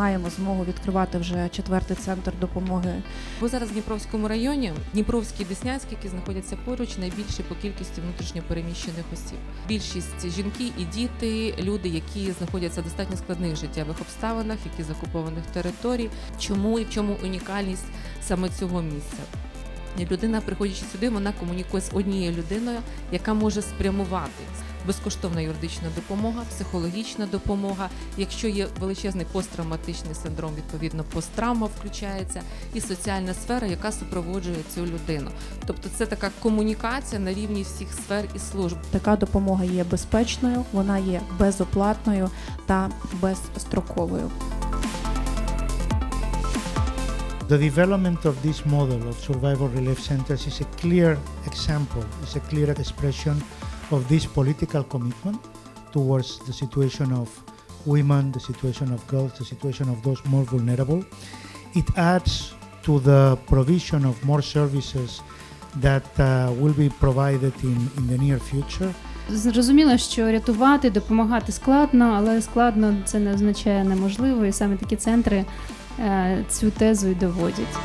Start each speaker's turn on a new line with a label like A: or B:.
A: маємо змогу відкривати вже четвертий центр допомоги
B: Бо зараз в Дніпровському районі, Дніпровський і Деснянський, які знаходяться поруч, найбільші по кількості внутрішньо переміщених осіб. Більшість жінки і діти, люди, які знаходяться в достатньо складних життєвих обставинах, які з окупованих територій. Чому і в чому унікальність саме цього місця? Людина, приходячи сюди, вона комунікує з однією людиною, яка може спрямувати безкоштовна юридична допомога, психологічна допомога. Якщо є величезний посттравматичний синдром, відповідно посттравма включається, і соціальна сфера, яка супроводжує цю людину. Тобто це така комунікація на рівні всіх сфер і служб.
A: Така допомога є безпечною, вона є безоплатною та безстроковою.
C: The development of this model of survival relief centers is a clear example, is a clear expression of this political commitment towards the situation of women, the situation of girls, the situation of those more vulnerable. It adds to the provision of more services that uh, will be provided in, in the near future.
D: Зрозуміло, що рятувати, допомагати складно, але складно це не означає неможливо, і саме такі центри е, цю тезу і доводять.